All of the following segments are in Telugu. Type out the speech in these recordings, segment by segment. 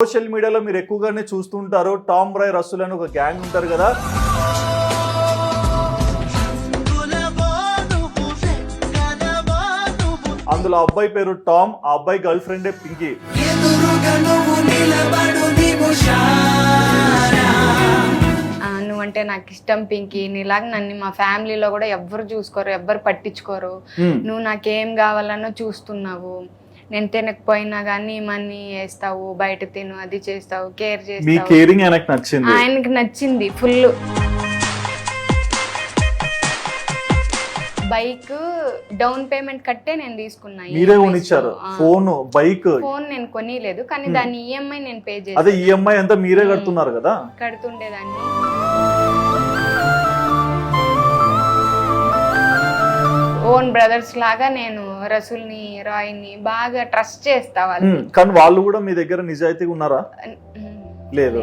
సోషల్ మీడియాలో మీరు ఎక్కువగానే చూస్తుంటారు. టామ్ రాయ్ రస్సుల్ అని ఒక గ్యాంగ్ ఉంటారు కదా. అందులో అబ్బాయి పేరు టామ్ ఆ అబ్బాయి గర్ల్ ఫ్రెండే పింకీ. నువ్వంటే నాకు ఇష్టం పింకీ. నీలాగా నన్ను మా ఫ్యామిలీలో కూడా ఎవ్వరు చూసుకోరు ఎవ్వరు పట్టించుకోరు. నువ్వు నాకేం కావాలనో చూస్తున్నావు. నేను తినకపోయినా కానీ మనీ వేస్తావు బయట తిను అది చేస్తావు కేర్ మీ చేస్తావు. కేరింగ్ ఆయనకు నచ్చింది? ఆయనకి నచ్చింది ఫుల్ బైక్ డౌన్ పేమెంట్ కట్టే నేను తీసుకున్నా మీరే కొనిచ్చారు. Phone bike. ఫోన్ నేను కొనిలేదు కానీ దాని ఈఎంఐ నేను పే అదే చేసి ఈఎంఐ అంతా మీరే కడుతున్నారు కదా? కడుతుండేదాన్ని. ఓన్ బ్రదర్స్ లాగా నేను రసూల్ని రాయ్ని బాగా ట్రస్ట్ చేస్తా వాళ్ళని హ్మ్. కానీ వాళ్ళు కూడా మీ దగ్గర నిజాయితీగా ఉన్నారా లేదు.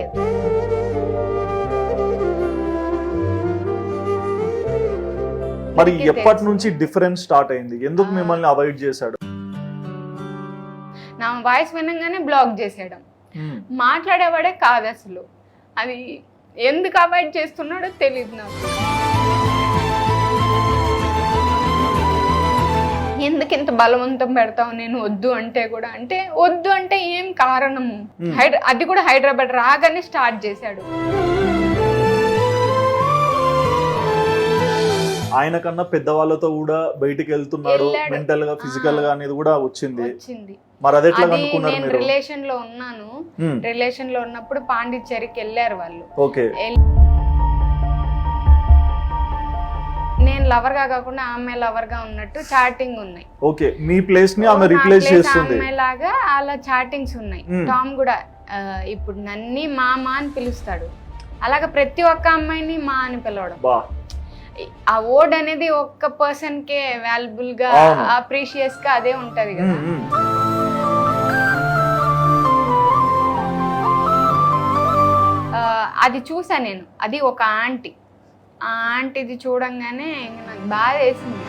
మరి ఎప్పటి. నుంచి డిఫరెన్స్ స్టార్ట్ అయింది ఎందుకు. మిమ్మల్ని అవాయిడ్ చేశాడు నా వాయిస్ వినంగానే బ్లాక్ చేసేయడం. మాట్లాడేవాడే కాదు అసలు అది ఎందుకు అవాయిడ్ చేస్తున్నాడో తెలియదు నాకు ఎందుకు ఇంత బలవంతం పెడతావు నేను వద్దు అంటే కూడా అంటే వద్దు అంటే ఏం కారణము? అది కూడా హైదరాబాద్ రాగానే స్టార్ట్ చేశాడు. ఆయన కన్నా పెద్దవాళ్ళతో కూడా బయటికి వెళ్తున్నాడు. మెంటల్గా ఫిజికల్గా. అనేది కూడా వచ్చింది. వచ్చింది. మరి అది ఎట్లా అది అనుకున్నారు నేను రిలేషన్లో ఉన్నాను. రిలేషన్లో ఉన్నప్పుడు పాండిచ్చేరికి వెళ్ళారు వాళ్ళు. ఓకే. నేను లవర్గా కాకుండా ఆమె లవర్గా ఉన్నట్టు చాటింగ్ ఉన్నాయి. ఓకే మీ ప్లేస్ని ఆమె రిప్లేస్ చేస్తుంది. ఆమె లాగా అలా చాటింగ్స్ ఉన్నాయి. Hmm. టామ్ కూడా ఆ, ఇప్పుడు నన్ని మామ అని పిలుస్తాడు. అలాగే ప్రతి ఒక్క అమ్మాయిని మా అని పిలవడం. ఆ వర్డ్ అనేది ఒక్క పర్సన్ కే వాల్యుబుల్గా. అప్రిషియస్గా అదే ఉంటది కదా. హ్మ్. ఆ, అది చూసా నేను. అది ఒక ఆంటీ. ఆ ఆంటీది చూడంగానే ఇంక నాకు బాధ వేసింది.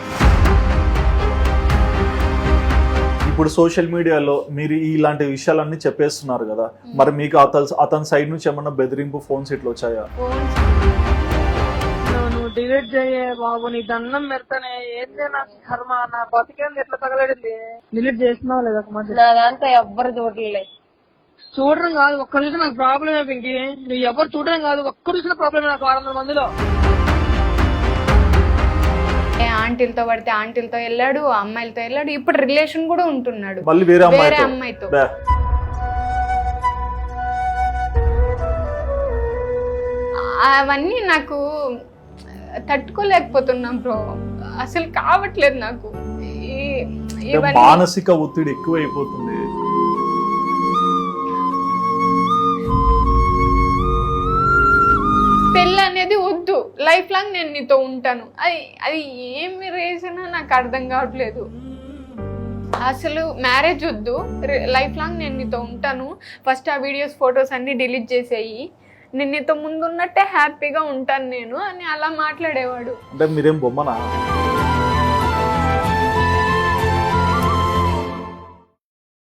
ఇప్పుడు సోషల్ మీడియాలో మీరు ఇలాంటి విషయాలన్నీ చెప్పేస్తున్నారు కదా. మరి మీకు అతని అతని సైడ్ నుంచి ఏమన్నా బెదిరింపు ఫోన్స్ ఇట్లా వచ్చాయా? ఫోన్స్? నువ్వు డిలీట్ చేయే బాబు నీ దండం పెడతానే. ఏంది నా కర్మ? నా బతికేంది ఎట్లా తగలడింది? డిలీట్ చేసినావు లేదా ఒక మధ్య నాదంతా ఎవ్వరు చూడలే. చూడడం కాదు ఒక్క చూసిన నాకు ప్రాబ్లం పింకి నువ్వు ఎవరు చూడడం కాదు ఒక్క చూసిన ప్రాబ్లం నాకు ఆరు వందల మందిలో. ఏ ఆంటీలతో పడితే ఆంటీలతో వెళ్ళాడు అమ్మాయిలతో వెళ్ళాడు. ఇప్పుడు రిలేషన్ కూడా ఉంటున్నాడు. మళ్ళీ వేరే వేరే అమ్మాయితో. అవన్నీ నాకు తట్టుకోలేకపోతున్నాం బ్రో. అసలు కావట్లేదు నాకు. ఈ- ఇవన్నీ మానసిక ఒత్తిడి ఎక్కువ లైఫ్ లాంగ్ నేను నీతో ఉంటాను. అది అది ఏమి రీజన్ నాకు అర్థం కావట్లేదు. అసలు మ్యారేజ్ వద్దు. లైఫ్ లాంగ్ నేను నీతో ఉంటాను. ఫస్ట్ ఆ వీడియోస్ ఫొటోస్ అన్ని డిలీట్ చేసేయి. నేను నీతో ముందున్నట్టే హ్యాపీగా ఉంటాను నేను అని అలా మాట్లాడేవాడు. అంటే మీరేం బొమ్మనా?